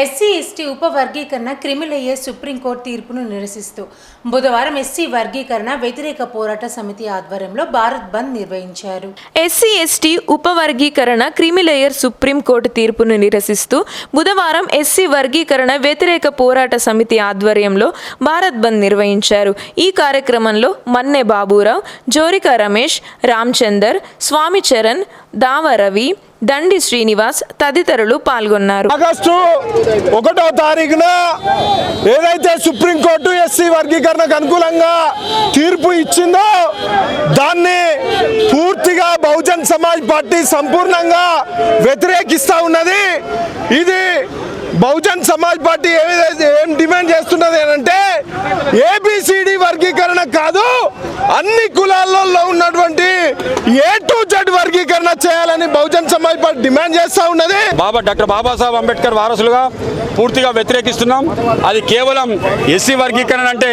SC ST ఉపవర్గీకరణ criminal అయ్యే Supreme Court తీర్పును నిరసిస్తూ బుధవారం ఎస్సీ వర్గీకరణ వ్యతిరేక పోరాట సమితి ఆధ్వర్యంలో భారత్ బంద్ నిర్వహించారు. ఎస్సీ ఎస్టీ ఉపవర్గీకరణ క్రిమిలేయర్ సుప్రీంకోర్టు తీర్పును నిరసిస్తూ బుధవారం ఎస్సీ వర్గీకరణ వ్యతిరేక పోరాట సమితి ఆధ్వర్యంలో భారత్ బంద్ నిర్వహించారు. ఈ కార్యక్రమంలో మన్నె బాబురావు జోరిక రమేష్ రామ్చందర్ స్వామి చరణ్ దావ రవి దండి శ్రీనివాస్ తదితరులు పాల్గొన్నారు. ఆగస్టు ఒకటో తారీఖున ఏదైతే సుప్రీంకోర్టు ఎస్సీ వర్గీకరణకు అనుకూలంగా తీర్పు ఇచ్చిందో దాన్ని పూర్తిగా బహుజన్ సమాజ్ పార్టీ సంపూర్ణంగా వ్యతిరేకిస్తూ ఉన్నది. ఇది బహుజన్ సమాజ్ పార్టీ ఏదైతే ఏం డిమాండ్ చేస్తున్నది అంటే ఏబిసిడి వర్గీకరణ కాదు అన్ని కులాల్లో ఉన్నటువంటి ఏ టు జడ్ వర్గీకరణ చేయాలని బహుజన్ సమాజ్ పార్టీ డిమాండ్ చేస్తూ ఉన్నది. బాబా డాక్టర్ బాబాసాహెబ్ అంబేద్కర్ వారసులుగా పూర్తిగా వ్యతిరేకిస్తున్నాం. అది కేవలం ఎస్సీ వర్గీకరణ అంటే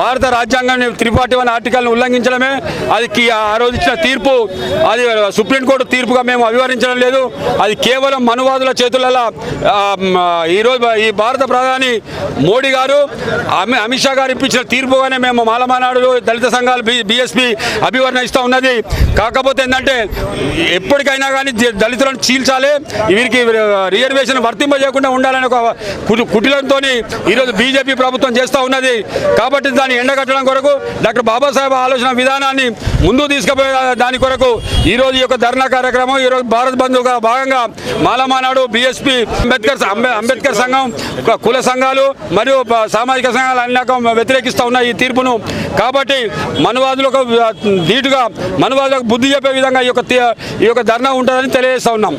భారత రాజ్యాంగం త్రిపాఠి వన్ ఆర్టికల్ను ఉల్లంఘించడమే. అది ఆ రోజు ఇచ్చిన తీర్పు అది సుప్రీంకోర్టు తీర్పుగా మేము అభివర్ణించడం లేదు. అది కేవలం మనువాదుల చేతులలో ఈరోజు ఈ భారత ప్రధాని మోడీ గారు అమిత్ షా గారు ఇప్పించిన తీర్పుగానే మేము మాలమానాడు దళిత సంఘాలు బీఎస్పీ బిఎస్పి అభివర్ణిస్తూ ఉన్నది. కాకపోతే ఏంటంటే ఎప్పటికైనా కానీ దళితులను చీల్చాలి. వీరికి రిజర్వేషన్ వర్తింపజేయకుండా ఉండాలని ఒక కుటిలంతో ఈరోజు బీజేపీ ప్రభుత్వం చేస్తూ ఉన్నది. కాబట్టి దాన్ని ఎండగట్టడం కొరకు డాక్టర్ బాబాసాహెబ్ ఆలోచన విధానాన్ని ముందు తీసుకుపోయే దాని కొరకు ఈరోజు ఈ యొక్క ధర్నా కార్యక్రమం ఈరోజు భారత్ బంధుగా భాగంగా మాలమానాడు బిఎస్పి అంబేద్కర్ అంబేద్కర్ సంఘం కుల సంఘాలు మరియు సామాజిక సంఘాలు అన్ని రకం వ్యతిరేకిస్తూ ఉన్నాయి ఈ తీర్పును కాబట్టి మనువాదులకు ధీటుగా మనువాదులకు బుద్ధి చెప్పే విధంగా ఈ యొక్క ఈ యొక్క ధర్నా ఉంటుందని తెలియజేస్తా ఉన్నాం.